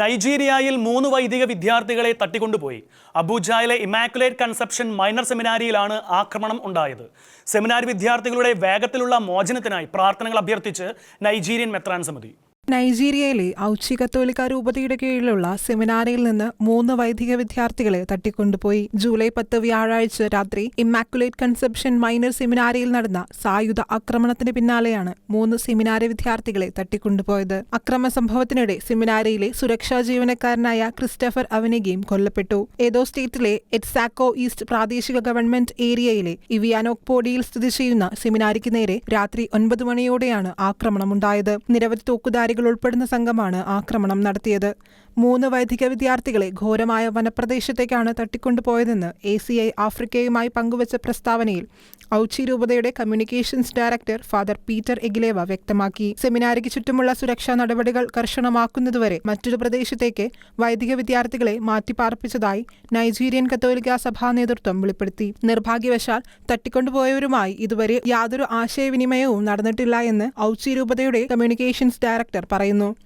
നൈജീരിയയിൽ മൂന്ന് വൈദിക വിദ്യാർത്ഥികളെ തട്ടിക്കൊണ്ടുപോയി. അബൂജായിലെ ഇമാക്കുലേറ്റ് കൺസെപ്ഷൻ മൈനർ സെമിനാരിയിലാണ് ആക്രമണം ഉണ്ടായത്. സെമിനാരി വിദ്യാർത്ഥികളുടെ വേഗത്തിലുള്ള മോചനത്തിനായി പ്രാർത്ഥനകൾ അഭ്യർത്ഥിച്ച് നൈജീരിയൻ മെത്രാൻ സമിതി. നൈജീരിയയിലെ ഔച്ചി കത്തോലിക്ക രൂപതയുടെ കീഴിലുള്ള സെമിനാരിയിൽ നിന്ന് മൂന്ന് വൈദിക വിദ്യാർത്ഥികളെ തട്ടിക്കൊണ്ടുപോയി. ജൂലൈ പത്ത് വ്യാഴാഴ്ച രാത്രി ഇമ്മാക്കുലേറ്റ് കൺസെപ്ഷൻ മൈനർ സെമിനാരിയിൽ നടന്ന സായുധ ആക്രമണത്തിന് പിന്നാലെയാണ് മൂന്ന് സെമിനാരി വിദ്യാർത്ഥികളെ തട്ടിക്കൊണ്ടുപോയത്. അക്രമ സംഭവത്തിനിടെ സെമിനാരിയിലെ സുരക്ഷാ ജീവനക്കാരനായ ക്രിസ്റ്റഫർ അവനിഗയും കൊല്ലപ്പെട്ടു. ഏതോ സ്റ്റേറ്റിലെ എറ്റ്സാക്കോ ഈസ്റ്റ് പ്രാദേശിക ഗവൺമെന്റ് ഏരിയയിലെ ഇവിയാനോക്പോഡിയിൽ സ്ഥിതി ചെയ്യുന്ന സെമിനാരിക്ക് നേരെ രാത്രി ഒൻപത് മണിയോടെയാണ് ആക്രമണമുണ്ടായത്. നിരവധി തോക്കുധാരികൾ ഉൾപ്പെടുന്ന സംഘമാണ് ആക്രമണം നടത്തിയത്. മൂന്ന് വൈദിക വിദ്യാർത്ഥികളെ ഘോരമായ വനപ്രദേശത്തേക്കാണ് തട്ടിക്കൊണ്ടുപോയതെന്ന് എ സി ഐ ആഫ്രിക്കയുമായി പങ്കുവച്ച പ്രസ്താവനയിൽ ഔച്ചി രൂപതയുടെ communications director father Peter Egilewa വ്യക്തമാക്കി. സെമിനാരിക്ക് ചുറ്റുമുള്ള സുരക്ഷാ നടപടികൾ കർശനമാക്കുന്നതുവരെ മറ്റൊരു പ്രദേശത്തേക്ക് വൈദിക വിദ്യാർത്ഥികളെ മാറ്റിപ്പാർപ്പിച്ചതായി നൈജീരിയൻ കത്തോലിക്ക സഭാ നേതൃത്വം വെളിപ്പെടുത്തി. നിർഭാഗ്യവശാൽ തട്ടിക്കൊണ്ടുപോയവരുമായി ഇതുവരെ യാതൊരു ആശയവിനിമയവും നടന്നിട്ടില്ല എന്ന് ഔച്ചി രൂപതയുടെ കമ്മ്യൂണിക്കേഷൻസ് ഡയറക്ടർ പറയുന്നു.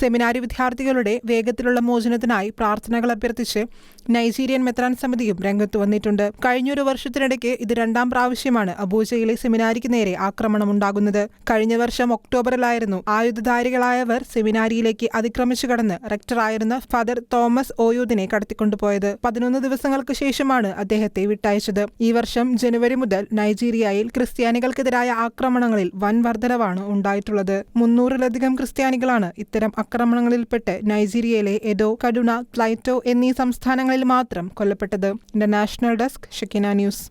സെമിനാരി വിദ്യാർത്ഥികളുടെ വേഗത്തിലുള്ള മോചനത്തിനായി പ്രാർത്ഥനകൾ അഭ്യർത്ഥിച്ച് നൈജീരിയൻ മെത്രാൻ സമിതിയും രംഗത്ത് വന്നിട്ടുണ്ട്. കഴിഞ്ഞൊരു വർഷത്തിനിടയ്ക്ക് ഇത് രണ്ടാം പ്രാവശ്യമാണ് അബൂജയിലെ സെമിനാരിക്ക് നേരെ ആക്രമണം ഉണ്ടാകുന്നത് കഴിഞ്ഞ വർഷം ഒക്ടോബറിലായിരുന്നു ആയുധധാരികളായവർ സെമിനാരിയിലേക്ക് അതിക്രമിച്ചു കടന്ന് റെക്ടറായിരുന്ന ഫാദർ തോമസ് ഓയൂദിനെ കടത്തിക്കൊണ്ടുപോയത്. പതിനൊന്ന് ദിവസങ്ങൾക്ക് ശേഷമാണ് അദ്ദേഹത്തെ വിട്ടയച്ചത്. ഈ വർഷം ജനുവരി മുതൽ നൈജീരിയയിൽ ക്രിസ്ത്യാനികൾക്കെതിരായ ആക്രമണങ്ങളിൽ വൻ വർധനവാണ് ഉണ്ടായിട്ടുള്ളത്. മുന്നൂറിലധികം ക്രിസ്ത്യാനികളാണ് ഇത്തരം ആക്രമണങ്ങളിൽപ്പെട്ട് നൈജീരിയയിലെ എദോ കടുണ ക്ലൈറ്റോ എന്നീ സംസ്ഥാനങ്ങളിൽ മാത്രം കൊല്ലപ്പെട്ടത്. International desk Shekinah news.